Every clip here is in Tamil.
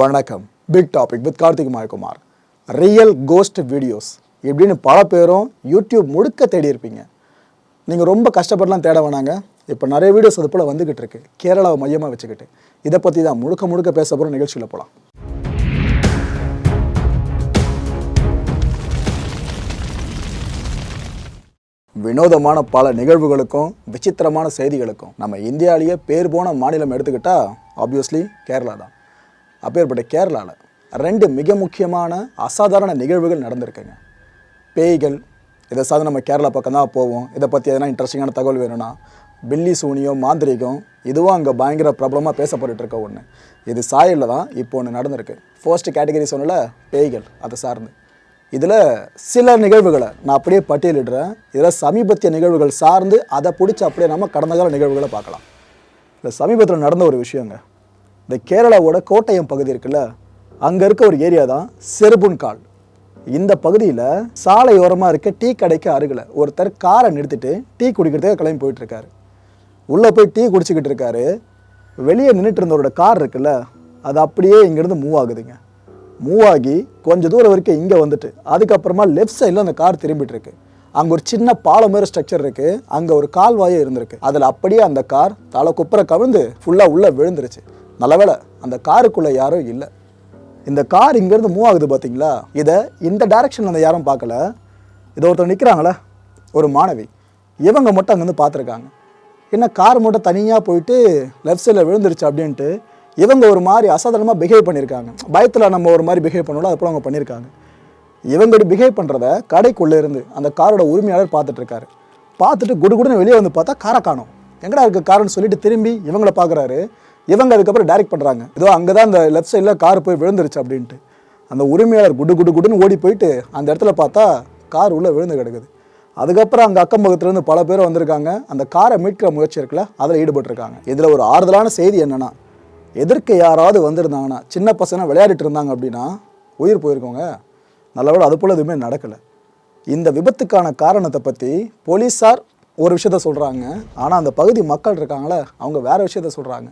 வணக்கம். Big topic with Karthik Mayakumar. Real ghost videos இப்படின்னு பல பேரும் யூடியூப் முழுக்க தேடி இருப்பீங்க. நீங்கள் ரொம்ப கஷ்டப்படலாம் தேட வேணாங்க. இப்போ நிறைய வீடியோஸ் அது போல் வந்துக்கிட்டு இருக்கு. கேரளாவை மையமாக வச்சுக்கிட்டு. இதை பற்றி தான் முழுக்க முழுக்க பேச போகிற நிகழ்ச்சியில் போகலாம் வினோதமான பல நிகழ்வுகளுக்கும் விசித்திரமான செய்திகளுக்கும் நம்ம இந்தியாவிலேயே பேர் போன மாநிலம் எடுத்துக்கிட்டால் ஆப்வியஸ்லி கேரளா தான். அப்பேற்பட்ட கேரளாவில் ரெண்டு மிக முக்கியமான அசாதாரண நிகழ்வுகள் நடந்திருக்குங்க. பேய்கள் இதை சார்ந்து நம்ம கேரளா பக்கம் தான் போவோம். இதை பற்றி எதனா இன்ட்ரெஸ்டிங்கான தகவல் வேணும்னா பில்லி சூனியம் மாந்திரிகம் இதுவும் அங்கே பயங்கர பிரபலமாக பேசப்பட்டுட்டு இருக்க ஒன்று இது சாயலில் தான் இப்போ ஒன்று நடந்திருக்கு. ஃபர்ஸ்ட் கேட்டகரி சொன்னல பேய்கள் அதை சார்ந்து. இதில் சில நிகழ்வுகளை நான் அப்படியே பட்டியலிடுறேன். இதில் சமீபத்திய நிகழ்வுகள் சார்ந்து அதை பிடிச்சி அப்படியே நம்ம கடந்த கால நிகழ்வுகளை பார்க்கலாம். இல்லை சமீபத்தில் நடந்த ஒரு விஷயங்க. இந்த கேரளாவோட கோட்டயம் பகுதி இருக்குல்ல அங்கே இருக்க ஒரு ஏரியா தான் செருபுன்கால் இந்த பகுதியில் சாலையோரமாக இருக்க டீ கடைக்கு அருகில் ஒருத்தர் காரை நிறுத்திட்டு டீ குடிக்கிறதுக்கு கிளம்பி போயிட்டுருக்காரு. உள்ளே போய் டீ குடிச்சிக்கிட்டு இருக்காரு. வெளியே நின்றுட்டு இருந்தவரோட கார் இருக்குல்ல அது அப்படியே இங்கேருந்து மூவ் ஆகுதுங்க. மூவ் ஆகி கொஞ்சம் தூரம் வரைக்கும் இங்கே வந்துட்டு அதுக்கப்புறமா லெஃப்ட் சைடில் அந்த கார் திரும்பிட்டு இருக்கு அங்கே ஒரு சின்ன பாலம் மாதிரி ஸ்ட்ரக்சர் இருக்கு அங்கே ஒரு கால்வாயே இருந்திருக்கு. அதில் அப்படியே அந்த கார் தலை குப்புற கவிழ்ந்து ஃபுல்லாக உள்ளே விழுந்துருச்சு. நல்லவேளை அந்த காருக்குள்ளே யாரும் இல்லை. இந்த கார் இங்கேருந்து மூவ் ஆகுது பார்த்தீங்களா? இதை இந்த டைரெக்ஷனில் அந்த யாரும் பார்க்கல. இதை ஒருத்தர் நிற்கிறாங்களே ஒரு மாணவி. இவங்க மட்டும் அங்கேருந்து பார்த்துருக்காங்க. என்ன கார் மட்டும் தனியாக போயிட்டு லெஃப்ட் சைடில் விழுந்துருச்சு அப்படின்ட்டு இவங்க ஒரு மாதிரி அசாதாரணமாக பிஹேவ் பண்ணியிருக்காங்க. பயத்தில் நம்ம ஒரு மாதிரி பிஹேவ் பண்ணோம்ல அது அவங்க பண்ணியிருக்காங்க. இவங்க பிஹேவ் பண்ணுறத கடைக்குள்ளே இருந்து அந்த காரோட உரிமையாளர் பார்த்துட்ருக்காரு பார்த்துட்டு குடு குடுன்னு வெளியே வந்து பார்த்தா காரை காணும். எங்கடா இருக்குது காருன்னு சொல்லிட்டு திரும்பி இவங்கள பார்க்குறாரு. இவங்க அதுக்கப்புறம் டைரக்ட் பண்ணுறாங்க ஏதோ அங்கே தான் அந்த லெஃப்ட் சைடில் கார் போய் விழுந்துருச்சு அப்படின்ட்டு. அந்த உரிமையாளர் குடு குடு குடுன்னு ஓடி போயிட்டு அந்த இடத்துல பார்த்தா கார் உள்ளே விழுந்து கிடக்குது. அதுக்கப்புறம் அங்கே அக்கம் பக்கத்துலேருந்து பல பேர் வந்திருக்காங்க. அந்த காரை மீட்கிற முயற்சி இருக்குல்ல அதில் ஈடுபட்டிருக்காங்க. இதில் ஒரு ஆறுதலான செய்தி என்னன்னா எதிர்க்க யாராவது வந்திருந்தாங்கன்னா சின்ன பசங்க விளையாடிட்டு இருந்தாங்க அப்படின்னா உயிர் போயிருக்கோங்க. நல்லவேளை அது போல் எதுவுமே நடக்கலை. இந்த விபத்துக்கான காரணத்தை பற்றி போலீஸார் ஒரு விஷயத்த சொல்கிறாங்க ஆனால் அந்த பகுதி மக்கள் இருக்காங்களே அவங்க வேறு விஷயத்த சொல்கிறாங்க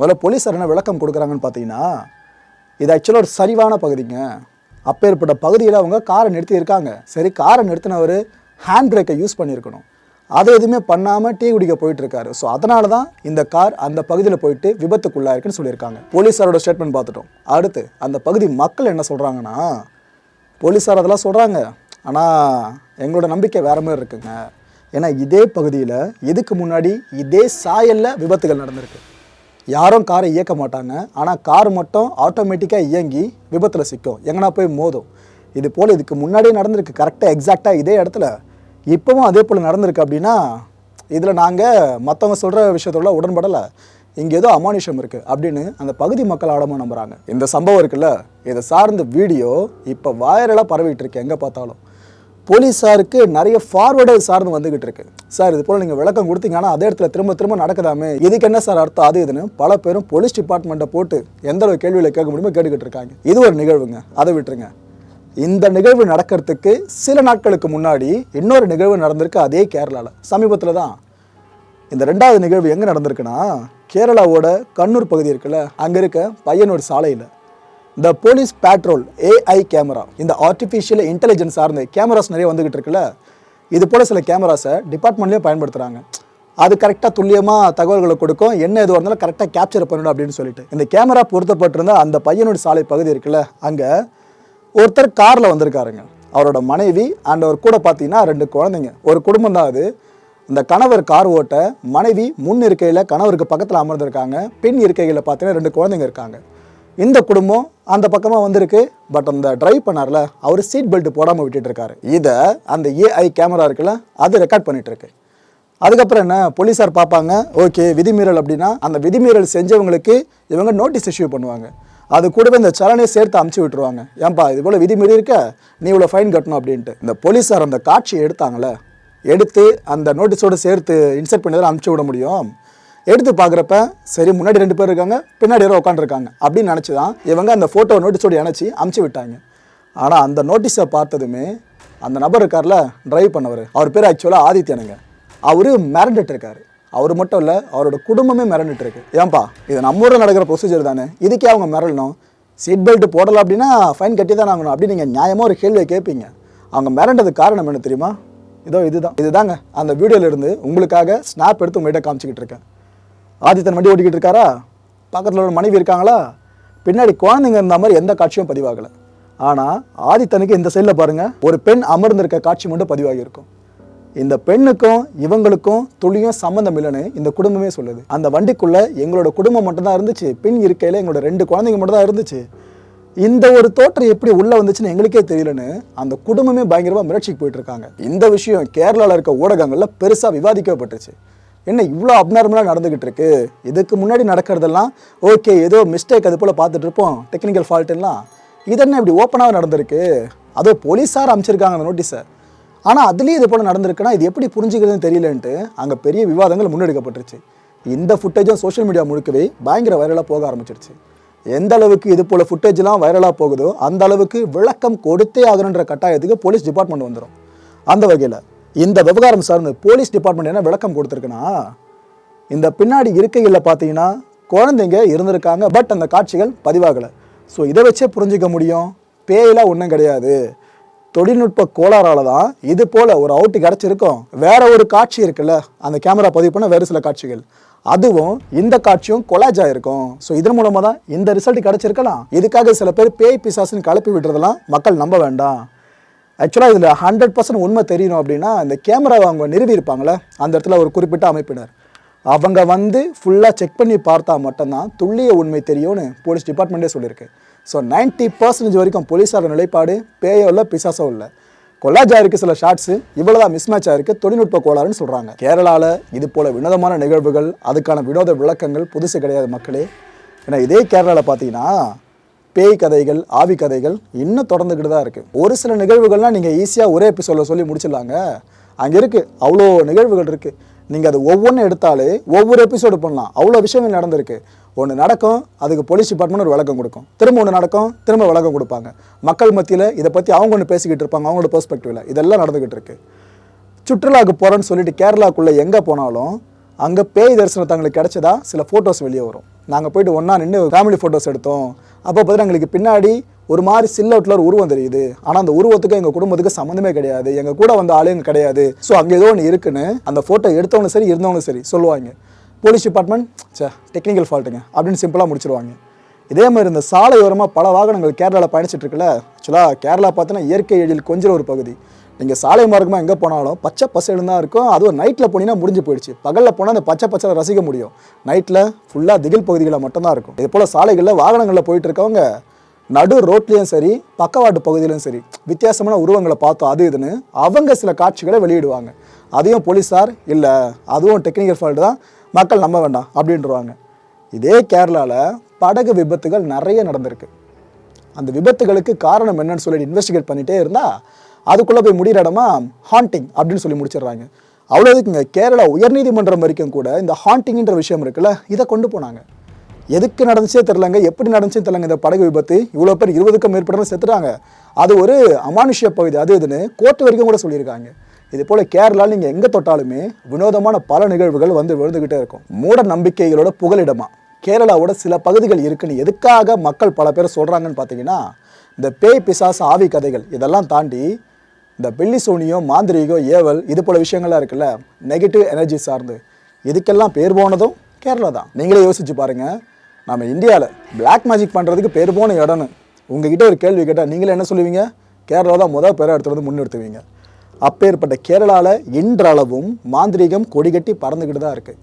முதல்ல போலீஸார் என்ன விளக்கம் கொடுக்குறாங்கன்னு பார்த்தீங்கன்னா இது ஆக்சுவலாக ஒரு சரிவான பகுதிங்க. அப்பேற்பட்ட பகுதியில் அவங்க காரை நிறுத்தி இருக்காங்க. சரி காரை நிறுத்தினவர் ஹேண்ட் பிரேக்கை யூஸ் பண்ணியிருக்கணும். அதை எதுவுமே பண்ணாமல் டீ குடிக்க போயிட்டுருக்காரு ஸோ அதனால தான் இந்த கார் அந்த பகுதியில் போயிட்டு விபத்துக்குள்ளாயிருக்குன்னு சொல்லியிருக்காங்க. போலீஸாரோட ஸ்டேட்மெண்ட் பார்த்துட்டோம். அடுத்து அந்த பகுதி மக்கள் என்ன சொல்கிறாங்கன்னா போலீஸார் அதெல்லாம் சொல்கிறாங்க ஆனால் எங்களோட நம்பிக்கை வேறு மாதிரி இருக்குங்க. ஏன்னா இதே பகுதியில் இதுக்கு முன்னாடி இதே சாயலில் விபத்துகள் நடந்திருக்கு. யாரும் காரை இயக்க மாட்டாங்க. ஆனால் கார் மட்டும் ஆட்டோமேட்டிக்காக இயங்கி விபத்தில் சிக்கும். எங்கன்னா போய் மோதும். இது போல் இதுக்கு முன்னாடியே நடந்திருக்கு. கரெக்டாக எக்ஸாக்டாக இதே இடத்துல. இப்போவும் அதே போல் நடந்திருக்கு அப்படின்னா இதில் நாங்கள் மற்றவங்க சொல்கிற விஷயத்தோட உடன்படலை. இங்கே ஏதோ அமானுஷம் இருக்குது அப்படின்னு அந்த பகுதி மக்கள் ஆழமாக நம்புகிறாங்க இந்த சம்பவம் இருக்குல்ல? இதை சார்ந்த வீடியோ இப்போ வைரலாக பரவிட்டு இருக்கு. எங்கே பார்த்தாலும். போலீஸாருக்கு நிறைய ஃபார்வேர்டு சார்ந்து வந்துகிட்டு இருக்கு. சார் இது போல் நீங்கள் விளக்கம் கொடுத்தீங்கன்னா அதே இடத்துல திரும்ப திரும்ப நடக்குதாமே? இதுக்கு என்ன சார் அர்த்தம்? அது இதுன்னு பல பேரும் போலீஸ் டிபார்ட்மெண்ட்டை போட்டு எந்த அளவு கேள்வியில் கேட்க முடியுமோ கேட்டுக்கிட்டு இருக்காங்க. இது ஒரு நிகழ்வுங்க. அதை விட்டுருங்க. இந்த நிகழ்வு நடக்கிறதுக்கு சில நாட்களுக்கு முன்னாடி இன்னொரு நிகழ்வு நடந்திருக்கு அதே கேரளாவில் சமீபத்தில் தான். இந்த ரெண்டாவது நிகழ்வு எங்கே நடந்திருக்குன்னா கேரளாவோட கண்ணூர் பகுதி இருக்குல்ல அங்கே இருக்க பையனோட சாலையில். இந்த போலீஸ் பேட்ரோல் ஏஐ கேமரா இந்த ஆர்டிஃபிஷியல் இன்டெலிஜென்ஸ் சார்ந்த கேமராஸ் நிறைய வந்துகிட்டு இருக்குல்ல இது போல் சில கேமராஸை டிபார்ட்மெண்ட்லேயும் பயன்படுத்துகிறாங்க அது கரெக்டாக துல்லியமாக தகவல்களை கொடுக்கும் என்ன எதுவாக இருந்தாலும் கரெக்டாக கேப்சர் பண்ணணும் அப்படின்னு சொல்லிட்டு. இந்த கேமரா பொருத்தப்பட்டிருந்த அந்த பையனோட சாலை பகுதி இருக்குல்ல அங்கே ஒருத்தர் காரில் வந்திருக்காருங்க. அவரோட மனைவி அண்ட் அவர் கூட பார்த்தீங்கன்னா ரெண்டு குழந்தைங்க. ஒரு குடும்பம் தான் அது. இந்த கணவர் கார் ஓட்ட மனைவி முன் இருக்கையில் கணவருக்கு பக்கத்தில் அமர்ந்திருக்காங்க. பின் இருக்கையில் பார்த்தீங்கன்னா ரெண்டு குழந்தைங்க இருக்காங்க. இந்த குடும்பம் அந்த பக்கமாக வந்திருக்கு. பட் அந்த டிரைவ் பண்ணார்ல அவர் சீட் பெல்ட் போடாமல் விட்டுட்டு இருக்காரு இதை அந்த ஏஐ கேமரா இருக்குல்ல அது ரெக்கார்ட் பண்ணிட்டு இருக்கு அதுக்கப்புறம் என்ன போலீஸார் பார்ப்பாங்க ஓகே விதிமீறல் அப்படின்னா அந்த விதிமீறல் செஞ்சவங்களுக்கு இவங்க நோட்டீஸ் இஷ்யூ பண்ணுவாங்க. அது கூடவே இந்த சலனையை சேர்த்து அமுச்சு விட்டுருவாங்க. ஏன்பா இது போல் விதிமீறி இருக்க? நீ இவ்வளோ ஃபைன் கட்டணும் அப்படின்ட்டு. இந்த போலீஸார் அந்த காட்சியை எடுத்தாங்களே எடுத்து அந்த நோட்டீஸோடு சேர்த்து இன்செக்ட் பண்ணி தான் அமுச்சு விட முடியும். எடுத்து பார்க்குறப்ப சரி முன்னாடி ரெண்டு பேர் இருக்காங்க பின்னாடி யாரோ உட்காந்துருக்காங்க அப்படின்னு நினச்சி தான் இவங்க அந்த ஃபோட்டோ நோட்டீஸோடு இணைச்சி அமுச்சு விட்டாங்க. ஆனால் அந்த நோட்டீஸை பார்த்ததுமே அந்த நபர் இருக்கார்ல ட்ரைவ் பண்ணவர் அவர் பேர் ஆக்சுவலாக ஆதித்யனுங்க அவர் மிரண்டுட்டு இருக்காரு அவர் மட்டும் இல்லை அவரோட குடும்பமே மிரண்டுட்டு இருக்கு ஏன்பா இது நம்ம ஊரில் நடக்கிற ப்ரொசீஜர் தானே? இதுக்கே அவங்க மிரளணும். சீட் பெல்ட் போடலை அப்படின்னா ஃபைன் கட்டி தான் ஆகணும் அப்படி நீங்கள் நியாயமாக ஒரு கேள்வியை கேட்பீங்க அவங்க மிரண்டதுக்கு காரணம் என்ன தெரியுமா? இதோ இதுதான். இதுதாங்க. அந்த வீடியோலேருந்து உங்களுக்காக ஸ்னாப் எடுத்து உங்கள்கிட்ட காமிச்சிக்கிட்டு இருக்கேன். ஆதித்தன் வண்டி ஓட்டிக்கிட்டு இருக்காரா? பக்கத்தில் ஒரு மனைவி இருக்காங்களா? பின்னாடி குழந்தைங்க இருந்த மாதிரி எந்த காட்சியும் பதிவாகலை. ஆனால் ஆதித்தனுக்கு இந்த சைடில் பாருங்க ஒரு பெண் அமர்ந்திருக்க காட்சி மட்டும் பதிவாகியிருக்கும் இந்த பெண்ணுக்கும் இவங்களுக்கும் துளியும் சம்மந்தம் இல்லைன்னு இந்த குடும்பமே சொல்லுது. அந்த வண்டிக்குள்ள எங்களோட குடும்பம் மட்டும்தான் இருந்துச்சு. பின் இருக்கையில் எங்களோட ரெண்டு குழந்தைங்க மட்டும் தான் இருந்துச்சு. இந்த ஒரு தோற்றம் எப்படி உள்ள வந்துச்சுன்னு எங்களுக்கே தெரியலன்னு அந்த குடும்பமே பயங்கரமா மிரட்சிக்கு போயிட்டு இருக்காங்க. இந்த விஷயம் கேரளாவில் இருக்க ஊடகங்கள்ல பெருசா விவாதிக்கப்பட்டுச்சு. என்ன இவ்வளோ அப்நார்மலாக நடந்துக்கிட்டு இருக்கு இதுக்கு முன்னாடி நடக்கிறதெல்லாம் ஓகே ஏதோ மிஸ்டேக் அது போல் பார்த்துட்டு இருப்போம் டெக்னிக்கல் ஃபால்ட்டுலாம் இதென்ன இது என்ன இப்படி ஓப்பனாக நடந்திருக்கு? அதோ போலீஸார் அமைச்சிருக்காங்க அந்த நோட்டீஸை ஆனால் அதுலேயும் இது போல் நடந்திருக்குன்னா இது எப்படி புரிஞ்சுக்கிறதுன்னு தெரியலன்ட்டு அங்கே பெரிய விவாதங்கள் முன்னெடுக்கப்பட்டுருச்சு. இந்த ஃபுட்டேஜும் சோஷியல் மீடியா முழுக்கவே பயங்கர வைரலாக போக ஆரம்பிச்சிருச்சு. எந்த அளவுக்கு இது போல் ஃபுட்டேஜ்லாம் வைரலாக போகுதோ அந்த அளவுக்கு விளக்கம் கொடுத்தே ஆகணுன்ற கட்டாயத்துக்கு போலீஸ் டிபார்ட்மெண்ட் வந்துடும் அந்த வகையில் இந்த விவகாரம் சார்ந்து போலீஸ் டிபார்ட்மெண்ட் என்ன விளக்கம் கொடுத்துருக்குன்னா இந்த பின்னாடி இருக்கைகளில் பார்த்தீங்கன்னா குழந்தைங்க இருந்திருக்காங்க பட் அந்த காட்சிகள் பதிவாகலை. ஸோ இதை வச்சே புரிஞ்சிக்க முடியும். பேயெல்லாம் ஒன்றும் கிடையாது. தொழில்நுட்ப கோளாறால தான் இது போல் ஒரு அவுட்டு கிடச்சிருக்கும். வேற ஒரு காட்சி இருக்குல்ல அந்த கேமரா பதிவு பண்ண வேறு சில காட்சிகள். அதுவும் இந்த காட்சியும் கொலாஜ் ஆயிருக்கும். ஸோ இதன் மூலமாக தான் இந்த ரிசல்ட் கிடச்சிருக்கலாம். இதுக்காக சில பேர் பேய் பிசாசுன்னு கலப்பி விடுறதெல்லாம் மக்கள் நம்ப வேண்டாம். ஆக்சுவலாக இதில் ஹண்ட்ரட் பர்சன்ட் உண்மை தெரியணும் அப்படின்னா அந்த கேமராவை அவங்க நிறுவி இருப்பாங்களே அந்த இடத்துல ஒரு குறிப்பிட்ட அமைப்பினர். அவங்க வந்து ஃபுல்லாக செக் பண்ணி பார்த்தா மட்டும்தான் துல்லிய உண்மை தெரியும்னு போலீஸ் டிபார்ட்மெண்ட்டே சொல்லியிருக்கு. ஸோ 90% பர்சன்டேஜ் வரைக்கும் போலீஸாரோட நிலைப்பாடு பேயோ இல்லை பிசாசோ இல்லை. கொலாஜா இருக்கு சில ஷார்ட்ஸு இவ்வளோதான் மிஸ்மேட்ச் ஆயிருக்கு தொழில்நுட்ப கோளாறுன்னு சொல்கிறாங்க கேரளாவில் இது போல வினோதமான நிகழ்வுகள் அதுக்கான வினோத விளக்கங்கள் புதுசு கிடையாது மக்களே. ஏன்னா இதே கேரளாவில் பார்த்தீங்கன்னா பேய் கதைகள் ஆவி கதைகள் இன்னும் தொடர்ந்துக்கிட்டு தான் இருக்குது ஒரு சில நிகழ்வுகள்லாம் நீங்கள் ஈஸியாக ஒரே எபிசோடில் சொல்லி முடிச்சிடலாங்க. அங்கே இருக்குது அவ்வளோ நிகழ்வுகள் இருக்குது நீங்கள் அது ஒவ்வொன்றும் எடுத்தாலே ஒவ்வொரு எபிசோடு பண்ணலாம். அவ்வளோ விஷயங்கள் நடந்திருக்கு. ஒன்று நடக்கும் அதுக்கு போலீஸ் டிபார்ட்மெண்ட் ஒரு விளக்கம் கொடுக்கும். திரும்ப ஒன்று நடக்கும் திரும்ப விளக்கம் கொடுப்பாங்க. மக்கள் மத்தியில் இதை பற்றி அவங்க ஒன்று பேசிக்கிட்டு இருப்பாங்க அவங்களோட பெர்ஸ்பெக்டிவில் இதெல்லாம் நடந்துக்கிட்டு இருக்கு. சுற்றுலாவுக்கு போகிறேன்னு சொல்லிட்டு கேரளாக்குள்ளே எங்கே போனாலும் அங்கே பேய் தரிசனம் தங்களுக்கு கிடச்சதா சில ஃபோட்டோஸ் வெளியே வரும். நாங்கள் போயிட்டு ஒன்றா நின்று ஃபேமிலி ஃபோட்டோஸ் எடுத்தோம். அப்போ பார்த்துட்டு எங்களுக்கு பின்னாடி ஒரு மாதிரி சில்லவுட்டில் ஒரு உருவம் தெரியுது. ஆனால் அந்த உருவத்துக்கு எங்கள் குடும்பத்துக்கு சம்மந்தமே கிடையாது. எங்கள் கூட வந்த ஆளுங்க கிடையாது. ஸோ அங்கே ஏதோ ஒன்று இருக்குன்னு அந்த ஃபோட்டோ எடுத்தவங்களும் சரி இருந்தவங்களும் சரி சொல்லுவாங்க. போலீஸ் டிபார்ட்மெண்ட் சே டெக்னிக்கல் ஃபால்ட்டுங்க அப்படின்னு சிம்பிளாக முடிச்சிருவாங்க. இதே மாதிரி இந்த சாலையோரமாக பல வாகனங்கள் கேரளாவில் பயணிச்சிட்டு இருக்குல்ல ஆக்சுவலாக கேரளா பார்த்தீங்கன்னா இயற்கை எழில் கொஞ்சம் ஒரு பகுதி. நீங்கள் சாலை மார்க்கமாக எங்கே போனாலும் பச்சை பசையில் தான் இருக்கும். அதுவும் நைட்டில் போனீங்கன்னா முடிஞ்சு போயிடுச்சு. பகலில் போனால் அந்த பச்சை பச்சை ரசிக்க முடியும். நைட்டில் ஃபுல்லாக திகில் பகுதிகளில் மட்டும்தான் இருக்கும். இது போல் சாலைகளில் வாகனங்களில் போயிட்டு இருக்கவங்க நடு ரோட்லேயும் சரி பக்கவாட்டு பகுதியிலும் சரி வித்தியாசமான உருவங்களை பார்த்தோம் அது இதுன்னு அவங்க சில காட்சிகளை வெளியிடுவாங்க. அதையும் போலீஸார் இல்லை அதுவும் டெக்னிக்கல் ஃபால்ட் தான். மக்கள் நம்ப வேண்டாம் அப்படின்றவாங்க. இதே கேரளாவில் படகு விபத்துகள் நிறைய நடந்திருக்கு. அந்த விபத்துகளுக்கு காரணம் என்னன்னு சொல்லிட்டு இன்வெஸ்டிகேட் பண்ணிகிட்டே இருந்தால் அதுக்குள்ளே போய் முடிகிற இடமா ஹாண்டிங் அப்படின்னு சொல்லி முடிச்சிடுறாங்க. அவ்வளோ இதுக்குங்க கேரளா உயர்நீதிமன்றம் வரைக்கும் கூட இந்த ஹாண்டிங்கிற விஷயம் இருக்குல்ல இதை கொண்டு போனாங்க. எதுக்கு நடந்துச்சே தெரிலங்க எப்படி நடந்துச்சே தெரிலங்க இந்த படகு விபத்து. இவ்வளோ பேர் இருபதுக்கும் மேற்பட்டவங்க செத்துட்டாங்க. அது ஒரு அமானுஷ்ய பகுதி. அது இதுன்னு கோர்ட் வரைக்கும் கூட சொல்லியிருக்காங்க. இது போல் கேரளாவில் நீங்கள் எங்கே தொட்டாலுமே வினோதமான பல நிகழ்வுகள் வந்து விழுந்துக்கிட்டே இருக்கும். மூட நம்பிக்கைகளோட புகலிடமா. கேரளாவோட சில பகுதிகள் இருக்குன்னு எதுக்காக மக்கள் பல பேர் சொல்கிறாங்கன்னு பார்த்தீங்கன்னா இந்த பேய் பிசாசு ஆவி கதைகள் இதெல்லாம் தாண்டி இந்த பெல்லி சோனியம் மாந்திரீகம் ஏவல் இது போல விஷயங்கள்லாம் இருக்குல்ல நெகட்டிவ் எனர்ஜி சார்ந்து. இதுக்கெல்லாம் பேர் போனதும் கேரளா தான். நீங்களே யோசிச்சு பாருங்க. நம்ம இந்தியாவில் பிளாக் மேஜிக் பண்ணுறதுக்கு பேர் போன இடம்னு. உங்ககிட்ட ஒரு கேள்வி கேட்டால் நீங்களே என்ன சொல்லுவீங்க? கேரளா தான் முதல் பேரை எடுத்துகிட்டு வந்து முன்னெடுத்துவீங்க அப்பேற்பட்ட கேரளாவில் இன்றளவும் மாந்திரீகம் கொடிகட்டி பறந்துக்கிட்டு தான் இருக்குது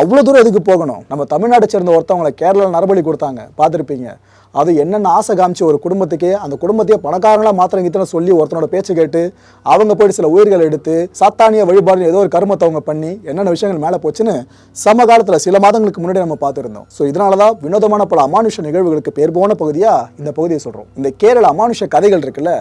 அவ்வளோ தூரம் எதுக்கு போகணும்? நம்ம தமிழ்நாட்டை சேர்ந்த ஒருத்தவங்களை கேரளாவில் நரபலி கொடுத்தாங்க. பார்த்துருப்பீங்க. அது என்னென்ன ஆசை காமிச்சு ஒரு குடும்பத்துக்கே அந்த குடும்பத்தையே பணக்காரங்களாக மாத்திரம் இத்தனை சொல்லி ஒருத்தனோட பேச்சு கேட்டு அவங்க போயிட்டு சில உயிர்களை எடுத்து சாத்தானிய வழிபாடு ஏதோ ஒரு கருமத்தை அவங்க பண்ணி என்னென்ன விஷயங்கள் மேலே போச்சுன்னு சமகாலத்தில் சில மாதங்களுக்கு முன்னாடி நம்ம பார்த்துருந்தோம். ஸோ இதனால தான் வினோதமான பல அமானுஷ நிகழ்வுகளுக்கு பேர் போன பகுதியாக இந்த பகுதியை சொல்கிறோம் இந்த கேரள அமானுஷ கதைகள் இருக்குல்ல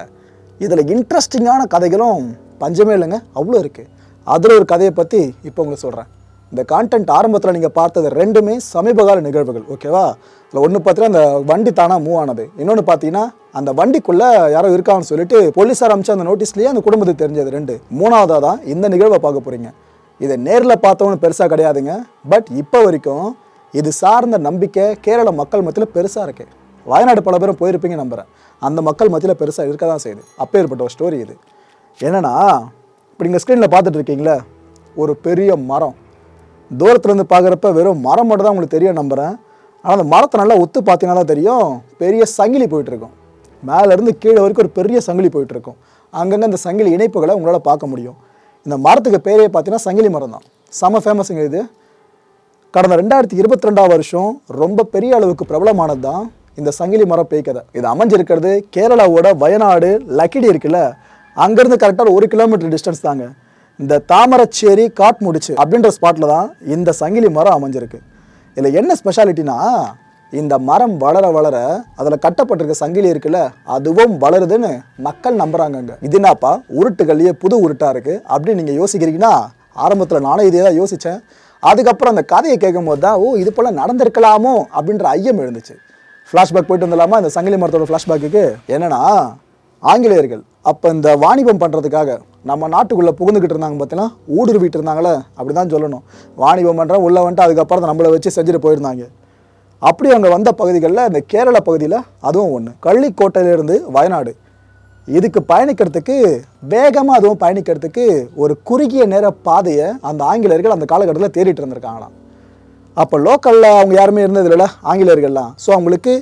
இதில் இன்ட்ரெஸ்டிங்கான கதைகளும் பஞ்சமே இல்லைங்க அவ்வளோ இருக்குது அதில் ஒரு கதையை பற்றி இப்போ உங்களுக்கு சொல்கிறேன் இந்த கான்டென்ட் ஆரம்பத்தில் நீங்கள் பார்த்தது ரெண்டுமே சமீபகால நிகழ்வுகள் ஓகேவா இல்லை ஒன்று பார்த்தீங்கன்னா அந்த வண்டி தானாக மூவ் ஆனது. இன்னொன்று பார்த்தீங்கன்னா அந்த வண்டிக்குள்ளே யாரோ இருக்காங்கன்னு சொல்லிட்டு போலீஸார் அமைச்ச அந்த நோட்டீஸ்லேயே அந்த குடும்பத்துக்கு தெரிஞ்சது ரெண்டு. மூணாவதாக தான் இந்த நிகழ்வை பார்க்க போகிறீங்க இதை நேரில் பார்த்தவனு பெருசாக கிடையாதுங்க. பட் இப்போ வரைக்கும் இது சார்ந்த நம்பிக்கை கேரள மக்கள் மத்தியில் பெருசாக இருக்கு. வயநாடு பல பேரும் போயிருப்பீங்க நம்புகிறேன் அந்த மக்கள் மத்தியில் பெருசாக இருக்க தான் செய்யுது. அப்பேற்பட்ட ஒரு ஸ்டோரி இது. என்னென்னா இப்போ நீங்கள் ஸ்க்ரீனில் பார்த்துட்டு இருக்கீங்களே ஒரு பெரிய மரம். தூரத்துலேருந்து பார்க்குறப்ப வெறும் மரம் மட்டும் தான் உங்களுக்கு தெரியும் நம்புகிறேன் ஆனால் அந்த மரத்தை நல்லா ஒத்து பார்த்தீங்கன்னா தான் தெரியும். பெரிய சங்கிலி போயிட்டுருக்கும். மேலேருந்து கீழே வரைக்கும் ஒரு பெரிய சங்கிலி போயிட்டுருக்கும். அங்கங்கே அந்த சங்கிலி இணைப்புகளை உங்களால் பார்க்க முடியும். இந்த மரத்துக்கு பேரே பார்த்தீங்கன்னா சங்கிலி மரம் தான். செம ஃபேமஸுங்க இது. கடந்த ரெண்டாயிரத்தி இருபத்தி ரெண்டாம் வருஷம் ரொம்ப பெரிய அளவுக்கு பிரபலமானது தான் இந்த சங்கிலி மரம் பேய்க்கதை இது அமைஞ்சிருக்கிறது கேரளாவோட வயநாடு லக்கிடி இருக்குல்ல. அங்கேருந்து கரெக்டாக ஒரு கிலோமீட்டர் டிஸ்டன்ஸ் தாங்க. இந்த தாமரச்சேரி காட்முடிச்சு அப்படின்ற ஸ்பாட்டில் தான் இந்த சங்கிலி மரம் அமைஞ்சிருக்கு. இதில் என்ன ஸ்பெஷாலிட்டினா இந்த மரம் வளர வளர அதில் கட்டப்பட்டிருக்க சங்கிலி இருக்குல்ல அதுவும் வளருதுன்னு மக்கள் நம்புகிறாங்கங்க இது என்னப்பா உருட்டுகள்லேயே புது உருட்டாக இருக்குது அப்படின்னு நீங்கள் யோசிக்கிறீங்கன்னா ஆரம்பத்தில் நானும் இதே தான் யோசித்தேன் அதுக்கப்புறம் அந்த கதையை கேட்கும்போது தான் ஓ இது போல் நடந்திருக்கலாமோ? அப்படின்ற ஐயம் எழுந்துச்சு. ஃப்ளாஷ்பேக் போயிட்டு வந்துடலாமா இந்த சங்கிலி மரத்தோட ஃப்ளாஷ்பேக்கு என்னன்னா ஆங்கிலேயர்கள். அப்போ இந்த வாணிபம் பண்ணுறதுக்காக நம்ம நாட்டுக்குள்ளே புகுந்துக்கிட்டு இருந்தாங்க பார்த்தீங்கன்னா ஊடுருவிட்டு இருந்தாங்களே? அப்படி தான் சொல்லணும். வாணிபம் பண்ணுறேன் உள்ளே வந்துட்டு அதுக்கப்புறம் அதை நம்மளை வச்சு செஞ்சுட்டு போயிருந்தாங்க. அப்படி அவங்க வந்த பகுதிகளில் இந்த கேரள பகுதியில் அதுவும் ஒன்று கள்ளிக்கோட்டையிலேருந்து வயநாடு. இதுக்கு பயணிக்கிறதுக்கு வேகமாக அதுவும் பயணிக்கிறதுக்கு ஒரு குறுகிய நேர பாதையை அந்த ஆங்கிலேயர்கள் அந்த காலகட்டத்தில் தேடிட்டு இருந்திருக்காங்களாம். அப்போ லோக்கலில் அவங்க யாருமே இருந்தது இல்லைல்ல ஆங்கிலேயர்கள்லாம். ஸோ அவங்களுக்கு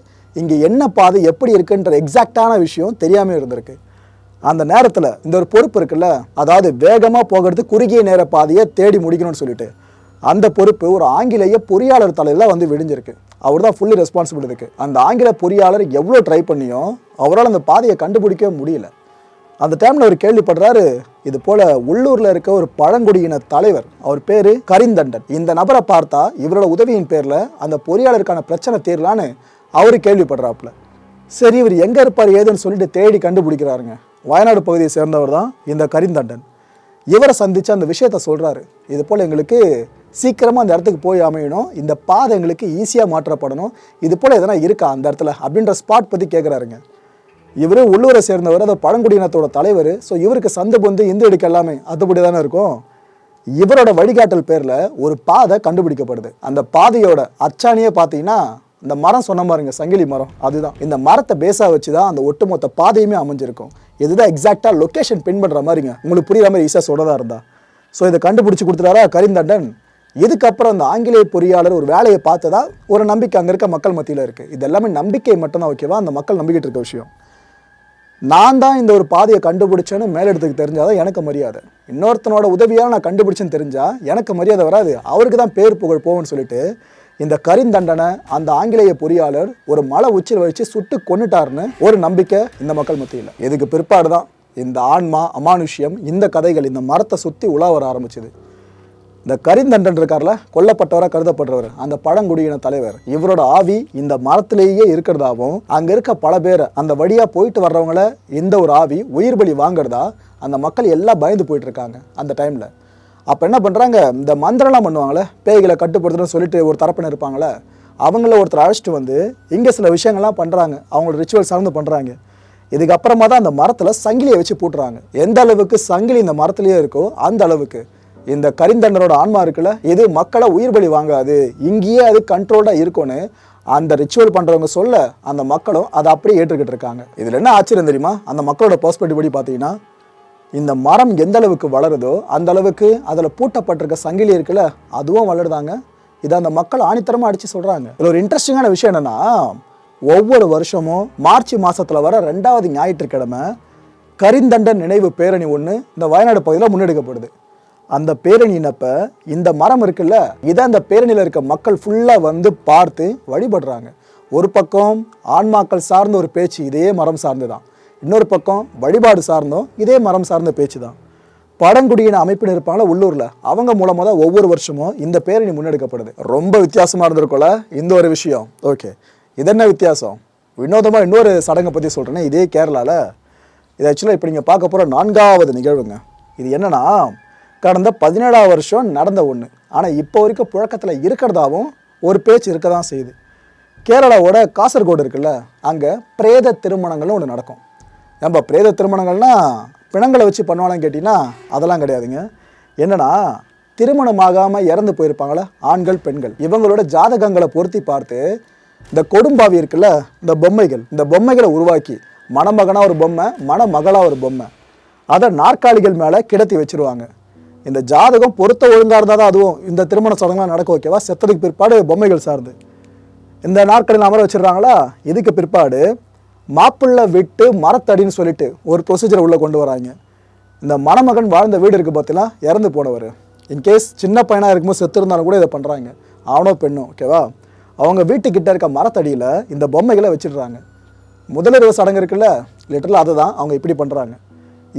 இங்கே என்ன பாதை எப்படி இருக்குன்ற எக்ஸாக்டான விஷயம் தெரியாமல் இருந்திருக்கு. அந்த நேரத்தில் இந்த ஒரு பொறுப்பு இருக்குல்ல அதாவது வேகமாக போகிறது குறுகிய நேர பாதையை தேடி முடிக்கணும்னு சொல்லிட்டு அந்த பொறுப்பு ஒரு ஆங்கிலேய பொறியாளர் தலையில் வந்து விடிஞ்சிருக்கு அவர் தான் ஃபுல்லி ரெஸ்பான்சிபிள் இருக்குது அந்த ஆங்கில பொறியாளர் எவ்வளோ ட்ரை பண்ணியும் அவரால் அந்த பாதையை கண்டுபிடிக்கவே முடியல. அந்த டைமில் அவர் கேள்விப்படுறாரு இது போல் உள்ளூரில் இருக்க ஒரு பழங்குடியின தலைவர் அவர் பேர் கரிந்தண்டன். இந்த நபரை பார்த்தா இவரோட உதவியின் பேரில் அந்த பொறியாளருக்கான பிரச்சனை தீரலான்னு அவரு கேள்விப்படுறாப்புல. சரி இவர் எங்கே இருப்பார் ஏதுன்னு சொல்லிட்டு தேடி கண்டுபிடிக்கிறாருங்க. வயநாடு பகுதியை சேர்ந்தவர் தான் இந்த கரிந்தண்டன். இவரை சந்தித்து அந்த விஷயத்த சொல்கிறாரு இது போல் எங்களுக்கு சீக்கிரமாக அந்த இடத்துக்கு போய் அமையணும். இந்த பாதை எங்களுக்கு ஈஸியாக மாற்றப்படணும். இது போல் எதனா இருக்கா அந்த இடத்துல அப்படின்ற ஸ்பாட் பற்றி கேட்குறாருங்க இவர் உள்ளூரை சேர்ந்தவர் அந்த பழங்குடியினத்தோட தலைவர். ஸோ இவருக்கு சந்து பொந்து இந்து எடுக்க எல்லாமே அதுபடி தானே இருக்கும். இவரோட வழிகாட்டல் பேரில் ஒரு பாதை கண்டுபிடிக்கப்படுது. அந்த பாதையோட அச்சாணியே பார்த்தீங்கன்னா இந்த மரம் சொன்ன பாருங்க சங்கிலி மரம். அதுதான். இந்த மரத்தை பேஸாக வச்சு தான் அந்த ஒட்டுமொத்த பாதையுமே அமைஞ்சிருக்கும். இதுதான் எக்ஸாக்டாக லொக்கேஷன் பின் பண்ணுற மாதிரிங்க. உங்களுக்கு புரியுற மாதிரி ஈஸியாக சொல்கிறதா இருந்தா. ஸோ இதை கண்டுபிடிச்சி கொடுத்துட்டாரா கரிந்தண்டன்? இதுக்கப்புறம் அந்த ஆங்கிலேய பொறியாளர் ஒரு வேலையை பார்த்ததா? ஒரு நம்பிக்கை அங்கே இருக்க மக்கள் மத்தியில் இருக்குது இது எல்லாமே நம்பிக்கை மட்டும்தான் ஓகேவா அந்த மக்கள் நம்பிக்கிட்டு இருக்க விஷயம். நான் தான் இந்த ஒரு பாதையை கண்டுபிடிச்சேன்னு மேலிடத்துக்கு தெரிஞ்சாதான் எனக்கு மரியாதை. இன்னொருத்தனோட உதவியால் நான் கண்டுபிடிச்சேன்னு தெரிஞ்சால் எனக்கு மரியாதை வராது. அவருக்கு தான் பேர் புகழ் போகும்னு சொல்லிட்டு இந்த கரிந்தண்டனை அந்த ஆங்கிலேய பொறியாளர் ஒரு மலை உச்சியில் வச்சு சுட்டு கொன்னுட்டாருன்னு ஒரு நம்பிக்கை இந்த மக்கள் மத்தியில். இதுக்கு பிற்பாடு தான் இந்த ஆன்மா அமானுஷ்யம் இந்த கதைகள் இந்த மரத்தை சுற்றி உலா வர ஆரம்பிச்சது. இந்த கரிந்தண்டன் இருக்கார்ல கொல்லப்பட்டவராக கருதப்படுறவர் அந்த பழங்குடியின தலைவர். இவரோட ஆவி இந்த மரத்திலேயே இருக்கிறதாவும் அங்க இருக்க பல பேரை அந்த வழியா போயிட்டு வர்றவங்கள இந்த ஒரு ஆவி உயிர் பலி வாங்குறதா அந்த மக்கள் எல்லாம் பயந்து போயிட்டு இருக்காங்க அந்த டைம்ல அப்போ என்ன பண்ணுறாங்க இந்த மந்திரம்லாம் பண்ணுவாங்களே பேய்களை கட்டுப்படுத்துறதுன்னு சொல்லிட்டு ஒரு தரப்பினர் இருப்பாங்களே அவங்கள ஒருத்தர் அழைச்சிட்டு வந்து இங்கே சில விஷயங்கள்லாம் பண்ணுறாங்க அவங்களோட ரிச்சுவல் சார்ந்து பண்ணுறாங்க இதுக்கப்புறமா தான் அந்த மரத்தில் சங்கிலியை வச்சு பூட்டுறாங்க. எந்த அளவுக்கு சங்கிலி இந்த மரத்துலேயே இருக்கோ அந்த அளவுக்கு. இந்த கரிந்தண்டனோட ஆன்மா இருக்குல்ல இது மக்களை உயிர் பலி வாங்காது. இங்கேயே அது கண்ட்ரோல்டாக இருக்கும்னு அந்த ரிச்சுவல் பண்ணுறவங்க சொல்ல அந்த மக்களும் அதை அப்படியே ஏற்றுக்கிட்டு இருக்காங்க. இதில் என்ன ஆச்சரியம் தெரியுமா? அந்த மக்களோட பர்ஸ்பெக்டிவ் படி பார்த்தீங்கன்னா இந்த மரம் எந்த அளவுக்கு வளருதோ அந்த அளவுக்கு அதில் பூட்டப்பட்டிருக்க சங்கிலி இருக்குல்ல அதுவும் வளருதாங்க. இதை அந்த மக்கள் ஆணித்தரமாக அடித்து சொல்கிறாங்க இதில் ஒரு இன்ட்ரெஸ்டிங்கான விஷயம் என்னன்னா ஒவ்வொரு வருஷமும் மார்ச் மாதத்தில் வர ரெண்டாவது ஞாயிற்றுக்கிழமை கரிந்தண்ட நினைவு பேரணி ஒன்று இந்த வயநாடு பகுதியில் முன்னெடுக்கப்படுது. அந்த பேரணியினப்ப இந்த மரம் இருக்குல்ல இதை அந்த பேரணியில் இருக்க மக்கள் ஃபுல்லாக வந்து பார்த்து வழிபடுறாங்க. ஒரு பக்கம் ஆன்மாக்கள் சார்ந்த ஒரு பேச்சு இதே மரம் சார்ந்து தான் இன்னொரு பக்கம் வழிபாடு சார்ந்தும் இதே மரம் சார்ந்த பேச்சு தான். பழங்குடியின அமைப்பினர் இருப்பாங்களா உள்ளூரில் அவங்க மூலமாக தான் ஒவ்வொரு வருஷமும் இந்த பேரணி முன்னெடுக்கப்படுது. ரொம்ப வித்தியாசமாக இருந்திருக்கும்ல இந்த ஒரு விஷயம். ஓகே இது என்ன வித்தியாசம்? வினோதமாக இன்னொரு சடங்கை பற்றி சொல்கிறேன்னா இதே கேரளாவில் இது ஆக்சுவலாக இப்போ நீங்கள் பார்க்க போகிற நான்காவது நிகழ்வுங்க. இது என்னென்னா கடந்த பதினேழாவது வருஷம் நடந்த ஒன்று ஆனால் இப்போ வரைக்கும் புழக்கத்தில் இருக்கிறதாவும் ஒரு பேச்சு இருக்க தான் செய்யுது. கேரளாவோட காசர்கோடு இருக்குல்ல அங்கே பிரேத திருமணங்களும் ஒன்று நடக்கும். நம்ம பிரேத திருமணங்கள்னா பிணங்களை வச்சு பண்ணுவாங்கன்னு கேட்டிங்கன்னா அதெல்லாம் கிடையாதுங்க. என்னென்னா திருமணம் ஆகாமல் இறந்து போயிருப்பாங்களே? ஆண்கள் பெண்கள். இவங்களோட ஜாதகங்களை பொருத்தி பார்த்து இந்த கொடும்பாவி இருக்குல்ல இந்த பொம்மைகள் இந்த பொம்மைகளை உருவாக்கி மணமகனாக ஒரு பொம்மை மணமகளாக ஒரு பொம்மை அதை நாற்காலிகள் மேலே கிடத்தி வச்சுருவாங்க. இந்த ஜாதகம் பொருத்த ஒழுங்காக இருந்தால் தான் அதுவும் இந்த திருமண சடங்குலாம் நடக்க ஓகேவா? செத்ததுக்கு பிற்பாடு பொம்மைகள் சார்ந்து இந்த நாற்காலியில் அமர வச்சிடுறாங்களா? இதுக்கு பிற்பாடு மாப்பிள்ளை விட்டு மரத்தடின்னு சொல்லிட்டு ஒரு ப்ரொசீஜரை உள்ளே கொண்டு வராங்க. இந்த மணமகன் வாழ்ந்த வீடு இருக்குது பார்த்தீங்களா இறந்து போனவர். இன்கேஸ் சின்ன பையனாக இருக்கும்போது செத்து இருந்தாலும் கூட இதை பண்ணுறாங்க ஆணோ பெண்ணோ ஓகேவா அவங்க வீட்டுக்கிட்ட இருக்க மரத்தடியில் இந்த பொம்மைகளை வச்சிடுறாங்க. முதலிரவு சடங்கு இருக்குல்ல? லிட்டரில் அதை தான் அவங்க இப்படி பண்ணுறாங்க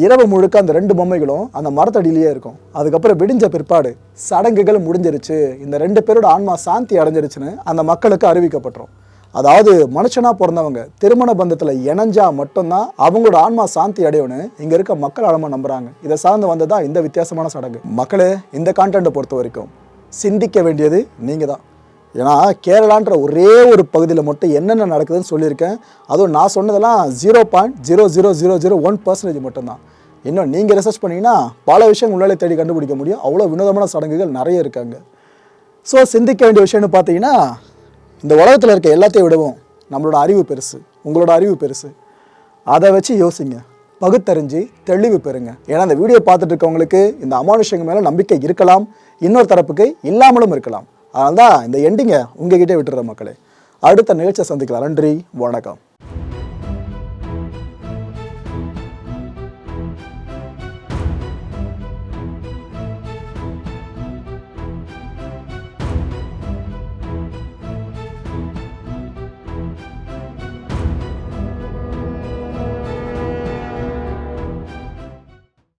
இரவு முழுக்க அந்த ரெண்டு பொம்மைகளும் அந்த மரத்தடியிலேயே இருக்கும். அதுக்கப்புறம் விடிஞ்ச பிற்பாடு சடங்குகள் முடிஞ்சிருச்சு. இந்த ரெண்டு பேரோட ஆன்மா சாந்தி அடைஞ்சிருச்சுன்னு அந்த மக்களுக்கு அறிவிக்கப்பட்டுரும். அதாவது மனுஷனா பிறந்தவங்க திருமண பந்தத்தில் இணைஞ்சா மட்டும்தான் அவங்களோட ஆன்மா சாந்தி அடையும்னு இங்க இருக்க மக்கள் ஆழமா நம்புறாங்க. இதை சார்ந்து வந்ததா இந்த வித்தியாசமான சடங்கு. மக்களே இந்த கான்டென்ட்டை பொறுத்த வரைக்கும் சிந்திக்க வேண்டியது நீங்க தான் ஏன்னா கேரளான்ற ஒரே ஒரு பகுதியில் மட்டும் என்னென்ன நடக்குதுன்னு சொல்லியிருக்கேன். அதுவும் நான் சொன்னதெல்லாம் zero point zero zero zero zero one percentage மட்டும்தான். இன்னும் நீங்கள் ரிசர்ச் பண்ணிங்கன்னா பல விஷயம் உங்களாலே தேடி கண்டுபிடிக்க முடியும். அவ்வளோ வினோதமான சடங்குகள் நிறைய இருக்காங்க ஸோ சிந்திக்க வேண்டிய விஷயம்னு பார்த்தீங்கன்னா இந்த உலகத்தில் இருக்க எல்லாத்தையும் விடவும் நம்மளோட அறிவு பெருசு உங்களோட அறிவு பெருசு. அதை வச்சு யோசிங்க. பகுத்தறிஞ்சு தெளிவு பெறுங்க. ஏன்னா இந்த வீடியோ பார்த்துட்டு இருக்கவங்களுக்கு இந்த அமானுஷங்க மேலே நம்பிக்கை இருக்கலாம். இன்னொரு தரப்புக்கு இல்லாமலும் இருக்கலாம். அதனால தான் இந்த எண்டிங்கை உங்ககிட்டே விட்டுற மக்களே. அடுத்த நிகழ்ச்சியை சந்திக்கலாம். நன்றி வணக்கம்.